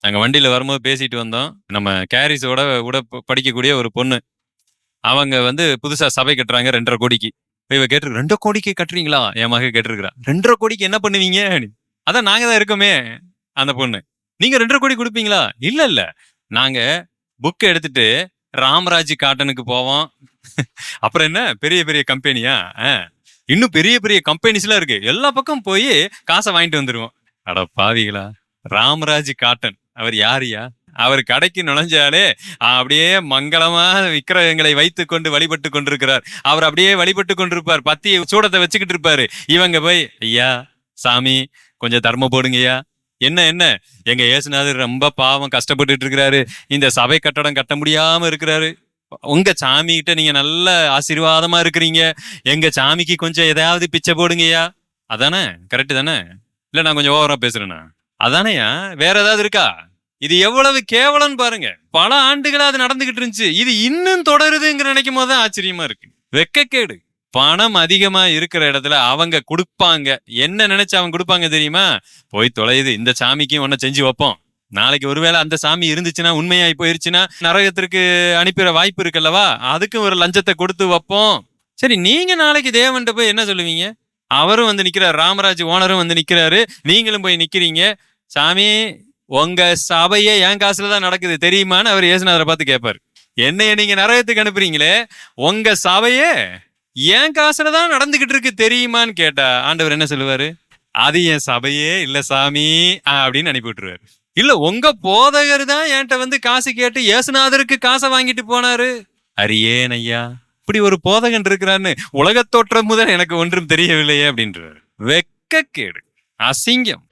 நாங்கள் வண்டியில வரும்போது பேசிட்டு வந்தோம். நம்ம கேரிஸோட கூட படிக்கக்கூடிய ஒரு பொண்ணு. அவங்க வந்து புதுசா சபை கட்டுறாங்க ரெண்டரை கோடிக்கு. இவ கேட்டிருக்கு ரெண்டரை கோடிக்கு கட்டுறீங்களா? என் மக கேட்டிருக்கிறா ரெண்டரை கோடிக்கு என்ன பண்ணுவீங்க? அதான் நாங்க தான் இருக்கோமே அந்த பொண்ணு. நீங்க ரெண்டரை கோடி கொடுப்பீங்களா? இல்ல இல்ல. நாங்க புக் எடுத்துட்டு ராமராஜ் காட்டனுக்கு போவோம். அப்புறம் என்ன? பெரிய பெரிய கம்பெனியா இன்னும் பெரிய பெரிய கம்பெனிஸ் எல்லாம் இருக்கு. எல்லா பக்கம் போய் காசை வாங்கிட்டு வந்துருவோம். அட பாவிகளா. ராமராஜ் காட்டன். அவர் யாரியா அவர் கடைக்கு நுழைஞ்சாலே அப்படியே மங்களமா விக்கிரகங்களை வைத்து கொண்டு வழிபட்டு கொண்டிருக்கிறார். அவர் அப்படியே வழிபட்டு கொண்டிருப்பார். பத்தி சூடத்தை வச்சுக்கிட்டு இருப்பாரு. இவங்க போய் ஐயா சாமி கொஞ்சம் தர்மம் போடுங்கய்யா. என்ன என்ன? எங்க ஏசுநாதர் ரொம்ப பாவம் கஷ்டப்பட்டுட்டு இருக்கிறாரு. இந்த சபை கட்டடம் கட்ட முடியாம இருக்கிறாரு. உங்க சாமி கிட்ட நீங்க நல்ல ஆசீர்வாதமா இருக்கிறீங்க. எங்க சாமிக்கு கொஞ்சம் எதாவது பிச்சை போடுங்கய்யா. அதானே? கரெக்டு தானே? இல்ல நான் கொஞ்சம் ஓவரா பேசுறேண்ணா அதானேயா வேற ஏதாவது இருக்கா? இது எவ்வளவு கேவலம் பாருங்க. பல ஆண்டுகளா அது நடந்துகிட்டு இருந்துச்சு. இது இன்னும் தொடருதுங்கிற நினைக்கும் போது தான் ஆச்சரியமா இருக்கு. வெக்கக்கேடு. பணம் அதிகமா இருக்கிற இடத்துல அவங்க கொடுப்பாங்க. என்ன நினைச்சு அவங்க கொடுப்பாங்க தெரியுமா? போய் தொலையுது. இந்த சாமிக்கும் ஒன்ன செஞ்சு வைப்போம். நாளைக்கு ஒருவேளை அந்த சாமி இருந்துச்சுன்னா உண்மையாய் போயிருச்சுன்னா நரகத்திற்கு அனுப்பிற வாய்ப்பு இருக்குல்லவா அதுக்கும் ஒரு லஞ்சத்தை கொடுத்து வைப்போம். சரி நீங்க நாளைக்கு தேவன்ட்ட போய் என்ன சொல்லுவீங்க? அவரும் வந்து நிக்கிறார். ராமராஜ் ஓனரும் வந்து நிக்கிறாரு. நீங்களும் போய் நிக்கிறீங்க. சாமி உங்க சபையே என் காசுல தான் நடக்குது. தெரியுமான்னு அவர் இயேசுநாதரை பார்த்து கேட்பாரு. என்னைய நீங்க நரகத்துக்கு அனுப்புறீங்களே? உங்க சபையே என் காசுல தான் நடந்துகிட்டு இருக்கு. தெரியுமான்னு கேட்டா ஆண்டவர் என்ன சொல்லுவாரு? அது என் சபையே இல்ல சாமி அப்படின்னு அனுப்பி விட்டுருவாரு. இல்ல உங்க போதகர் தான் என்கிட்ட வந்து காசு கேட்டு இயேசுநாதருக்கு காசை வாங்கிட்டு போனாரு. அரியேன் ஐயா இப்படி ஒரு போதகன் இருக்கிறான்னு உலகத்தோற்றம் முதல் எனக்கு ஒன்றும் தெரியவில்லையே அப்படின்றாரு. வெக்கக்கேடு அசிங்கம்.